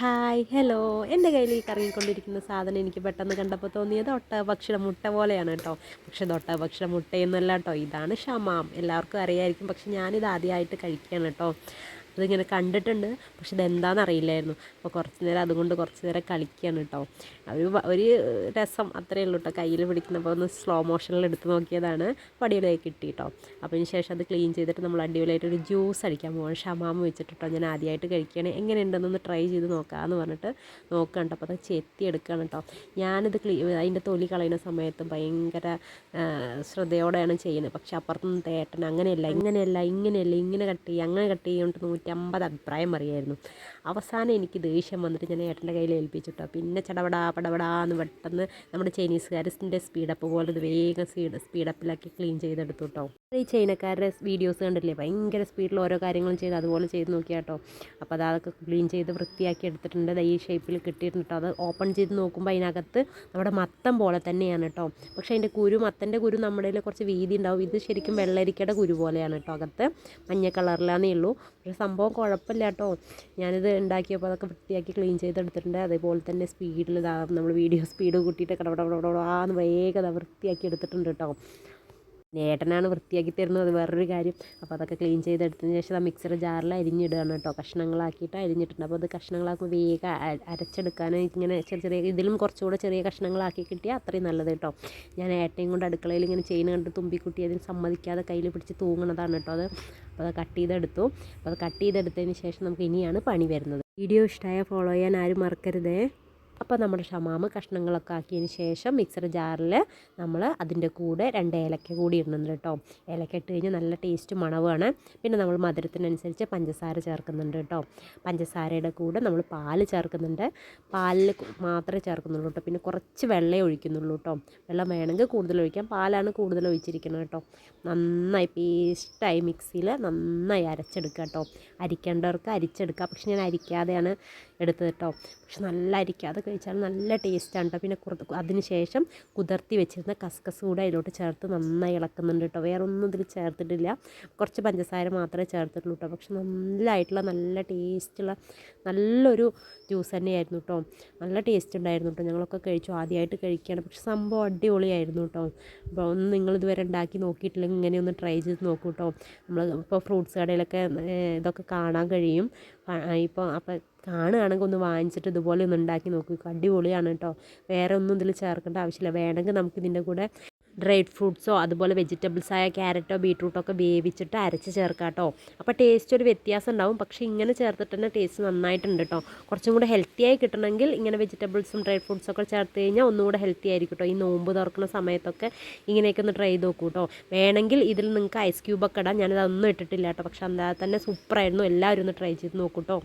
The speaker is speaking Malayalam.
Hi hello. എന്റെ കയ്യിൽ ഈ കറങ്ങിക്കൊണ്ടിരിക്കുന്ന സാധനം എനിക്ക് പെട്ടെന്ന് കണ്ടപ്പോൾ തോന്നിയത് ഒട്ട പക്ഷിയുടെ മുട്ട പോലെയാണ് കേട്ടോ. പക്ഷെ ഇത് ഒട്ട പക്ഷിയുടെ മുട്ടയെന്നല്ല കേട്ടോ. ഇതാണ് ഷമാം. എല്ലാവർക്കും അറിയായിരിക്കും. പക്ഷെ ഞാനിത് ആദ്യമായിട്ട് കഴിക്കുകയാണ് കേട്ടോ. അതിങ്ങനെ കണ്ടിട്ടുണ്ട്. പക്ഷെ ഇതെന്താണെന്ന് അറിയില്ലായിരുന്നു അപ്പോൾ കുറച്ച് നേരം അതുകൊണ്ട് കുറച്ച് നേരം കളിക്കുകയാണ് കേട്ടോ ഒരു ഒരു രസം അത്രയേ ഉള്ളൂ കേട്ടോ കയ്യിൽ പിടിക്കുന്നപ്പോൾ ഒന്ന് സ്ലോ മോഷനിൽ എടുത്ത് നോക്കിയതാണ്. അടിപൊളിയായി കിട്ടി കേട്ടോ അപ്പോൾ ശേഷം അത് ക്ലീൻ ചെയ്തിട്ട് നമ്മൾ അടിപൊളിയായിട്ട് ഒരു ജ്യൂസ് അടിക്കാൻ പോകാം ഷമാമ വെച്ചിട്ട് കേട്ടോ ഞാൻ ആദ്യമായിട്ട് കഴിക്കുകയാണ് എങ്ങനെയുണ്ടെന്നൊന്ന് ട്രൈ ചെയ്ത് നോക്കാമെന്ന് പറഞ്ഞിട്ട് നോക്കുകയാണ് അപ്പോൾ അത് ചെത്തി എടുക്കുകയാണ് കേട്ടോ ഞാനിത് ക്ലീ അതിന്റെ തൊലി കളയുന്ന സമയത്ത് ഭയങ്കര ശ്രദ്ധയോടെയാണ് ചെയ്യുന്നത്. പക്ഷെ അപ്പുറത്തുനിന്ന് തേട്ടൻ അങ്ങനെയല്ല ഇങ്ങനെയല്ല ഇങ്ങനെയല്ല ഇങ്ങനെ കട്ട് ചെയ്യുക അങ്ങനെ കട്ട് ചെയ്യുന്നിട്ട് നൂറ്റമ്പത് അഭിപ്രായം പറയായിരുന്നു. അവസാനം എനിക്ക് ദേഷ്യം വന്നിട്ട് ഞാൻ ഏട്ടന്റെ കയ്യിൽ ഏൽപ്പിച്ചിട്ടോ പിന്നെ ചടപടാ എന്ന് പെട്ടെന്ന് നമ്മുടെ ചൈനീസുകാരന്റെ സ്പീഡപ്പ് പോലെ ഇത് വേഗം സ്പീഡ് സ്പീഡപ്പിലാക്കി ക്ലീൻ ചെയ്തെടുത്തു കേട്ടോ ഈ ചൈനക്കാരുടെ വീഡിയോസ് കണ്ടില്ലേ? ഭയങ്കര സ്പീഡിൽ ഓരോ കാര്യങ്ങളും ചെയ്ത് അതുപോലെ ചെയ്ത് നോക്കിയാട്ടോ അപ്പോൾ അത് അതൊക്കെ ക്ലീൻ ചെയ്ത് വൃത്തിയാക്കി എടുത്തിട്ടുണ്ട്. ഈ ഷേപ്പിൽ കിട്ടിയിട്ടുണ്ട് കേട്ടോ അത് ഓപ്പൺ ചെയ്ത് നോക്കുമ്പോൾ അതിനകത്ത് നമ്മുടെ മത്തം പോലെ തന്നെയാണ് കേട്ടോ പക്ഷേ അതിന്റെ കുരു മത്തന്റെ കുരു നമ്മുടെ കുറച്ച് വീതി ഉണ്ടാവും. ഇത് ശരിക്കും വെള്ളരിക്കയുടെ കുരു പോലെയാണ് കേട്ടോ അകത്ത് മഞ്ഞ കളറിലാണേ ഉള്ളൂ. പക്ഷേ കുഴപ്പമില്ല കേട്ടോ ഞാനിത് ഉണ്ടാക്കിയപ്പോൾ അതൊക്കെ വൃത്തിയാക്കി ക്ലീൻ ചെയ്തെടുത്തിട്ടുണ്ട്. അതേപോലെ തന്നെ സ്പീഡിൽ ഇതാ നമ്മൾ വീഡിയോ സ്പീഡ് കൂട്ടിയിട്ട് കടപടപടപടാന്ന് വേഗം വേഗത വൃത്തിയാക്കി എടുത്തിട്ടുണ്ട് കേട്ടോ ഏട്ടനാണ് വൃത്തിയാക്കി തരുന്നത് അത് വേറൊരു കാര്യം. അപ്പോൾ അതൊക്കെ ക്ലീൻ ചെയ്തെടുത്തതിന് ശേഷം ആ മിക്സർ ജാറിൽ അരിഞ്ഞിടുകയാണ് കേട്ടോ കഷ്ണങ്ങളാക്കിയിട്ട് അരിഞ്ഞിട്ടുണ്ട്. അപ്പോൾ അത് കഷ്ണങ്ങളാക്കുമ്പോൾ വേഗം അരച്ചെടുക്കാൻ ഇങ്ങനെ ചെറിയ ചെറിയ ഇതിലും കുറച്ചുകൂടെ ചെറിയ കഷ്ണങ്ങളാക്കി കിട്ടിയാൽ അത്രയും നല്ലത് കേട്ടോ ഞാൻ ഏട്ടയും കൊണ്ട് അടുക്കളയിൽ ഇങ്ങനെ ചെയ്യുന്ന കണ്ട് തുമ്പിക്കുട്ടി അതിന് സമ്മതിക്കാതെ കയ്യിൽ പിടിച്ച് തൂങ്ങണതാണ് കേട്ടോ അത്. അപ്പോൾ അത് കട്ട് ചെയ്തെടുത്തു. അപ്പോൾ അത് കട്ട് ചെയ്തെടുത്തതിന് ശേഷം നമുക്ക് ഇനിയാണ് പണി വരുന്നത്. വീഡിയോ ഇഷ്ടമായ ഫോളോ ചെയ്യാൻ ആരും മറക്കരുതേ. അപ്പോൾ നമ്മുടെ ഷമാമ് കഷ്ണങ്ങളൊക്കെ ആക്കിയതിന് ശേഷം മിക്സർ ജാറിൽ നമ്മൾ അതിന്റെ കൂടെ രണ്ട് ഏലക്ക കൂടി ഇടുന്നുണ്ട് കേട്ടോ. ഏലക്ക ഇട്ട് കഴിഞ്ഞാൽ നല്ല ടേസ്റ്റ് മണവാണ്. പിന്നെ നമ്മൾ മധുരത്തിനനുസരിച്ച് പഞ്ചസാര ചേർക്കുന്നുണ്ട് കേട്ടോ. പഞ്ചസാരയുടെ കൂടെ നമ്മൾ പാൽ ചേർക്കുന്നുണ്ട്. പാലിൽ മാത്രമേ ചേർക്കുന്നുള്ളൂ കേട്ടോ. പിന്നെ കുറച്ച് വെള്ളമേ ഒഴിക്കുന്നുള്ളൂ കേട്ടോ. വെള്ളം വേണമെങ്കിൽ കൂടുതൽ ഒഴിക്കാം. പാലാണ് കൂടുതൽ ഒഴിച്ചിരിക്കുന്നത് കേട്ടോ. നന്നായി പേസ്റ്റായി മിക്സിയിൽ നന്നായി അരച്ചെടുക്കുക കേട്ടോ. അരിക്കേണ്ടവർക്ക് അരിച്ചെടുക്കുക പക്ഷെ ഞാൻ അരിക്കാതെയാണ് എടുത്തത് കേട്ടോ. പക്ഷെ നല്ല അരിക്കാതെ കഴിച്ചാൽ നല്ല ടേസ്റ്റാണ് കേട്ടോ പിന്നെ കുറച്ച് അതിന് ശേഷം കുതിർത്തി വെച്ചിരുന്ന കസ്കസ് കൂടെ അതിലോട്ട് ചേർത്ത് നന്നായി ഇളക്കുന്നുണ്ട് കേട്ടോ വേറെ ഒന്നും ഇതിൽ ചേർത്തിട്ടില്ല. കുറച്ച് പഞ്ചസാര മാത്രമേ ചേർത്തിട്ടുള്ളൂ കേട്ടോ പക്ഷെ നല്ലതായിട്ടുള്ള നല്ല ടേസ്റ്റുള്ള നല്ലൊരു ജ്യൂസ് തന്നെയായിരുന്നു കേട്ടോ നല്ല ടേസ്റ്റ് ഉണ്ടായിരുന്നു കേട്ടോ ഞങ്ങളൊക്കെ കഴിച്ചു ആദ്യമായിട്ട് കഴിക്കുകയാണ്. പക്ഷെ സംഭവം അടിപൊളിയായിരുന്നു കേട്ടോ അപ്പോൾ ഒന്ന് നിങ്ങൾ ഇതുവരെ ഉണ്ടാക്കി നോക്കിയിട്ടില്ലെങ്കിൽ ഇങ്ങനെ ഒന്ന് ട്രൈ ചെയ്ത് നോക്കൂ കേട്ടോ നമ്മൾ ഇപ്പോൾ ഫ്രൂട്ട്സ് കടയിലൊക്കെ ഇതൊക്കെ കാണാൻ കഴിയും. ഇപ്പോൾ അപ്പോൾ കാണുകയാണെങ്കിൽ ഒന്ന് വാങ്ങിച്ചിട്ട് ഇതുപോലെ ഒന്ന് ഉണ്ടാക്കി നോക്കൂ. അടിപൊളിയാണ് കേട്ടോ. വേറെ ഒന്നും ഇതിൽ ചേർക്കേണ്ട ആവശ്യമില്ല. വേണമെങ്കിൽ നമുക്ക് ഇതിന്റെ കൂടെ ഡ്രൈ ഫ്രൂട്ട്സോ അതുപോലെ വെജിറ്റബിൾസ് ആയ ക്യാരറ്റോ ബീട്രൂട്ടോ ഒക്കെ വേവിച്ചിട്ട് അരച്ച് ചേർക്കാം കേട്ടോ അപ്പോൾ ടേസ്റ്റ് ഒരു വ്യത്യാസം ഉണ്ടാവും പക്ഷേ ഇങ്ങനെ ചേർത്തിട്ട് തന്നെ ടേസ്റ്റ് നന്നായിട്ടുണ്ട് കേട്ടോ കുറച്ചും കൂടെ ഹെൽത്തി ആയി കിട്ടണമെങ്കിൽ ഇങ്ങനെ വെജിറ്റബിൾസും ഡ്രൈ ഫ്രൂട്ട്സും ഒക്കെ ചേർത്ത് കഴിഞ്ഞാൽ ഒന്നുകൂടെ ഹെൽത്തി ആയിരിക്കും കേട്ടോ ഈ നോമ്പ് തുറക്കുന്ന സമയത്തൊക്കെ ഇങ്ങനെയൊക്കെ ഒന്ന് ട്രൈ നോക്കൂ കേട്ടോ വേണമെങ്കിൽ ഇതിൽ നിങ്ങൾക്ക് ഐസ് ക്യൂബൊക്കെ ഇടാം. ഞാനിതൊന്നും ഇട്ടിട്ടില്ല കേട്ടോ പക്ഷേ എന്താ തന്നെ സൂപ്പറായിരുന്നു എല്ലാവരും ഒന്ന് ട്രൈ ചെയ്ത് നോക്കൂ കേട്ടോ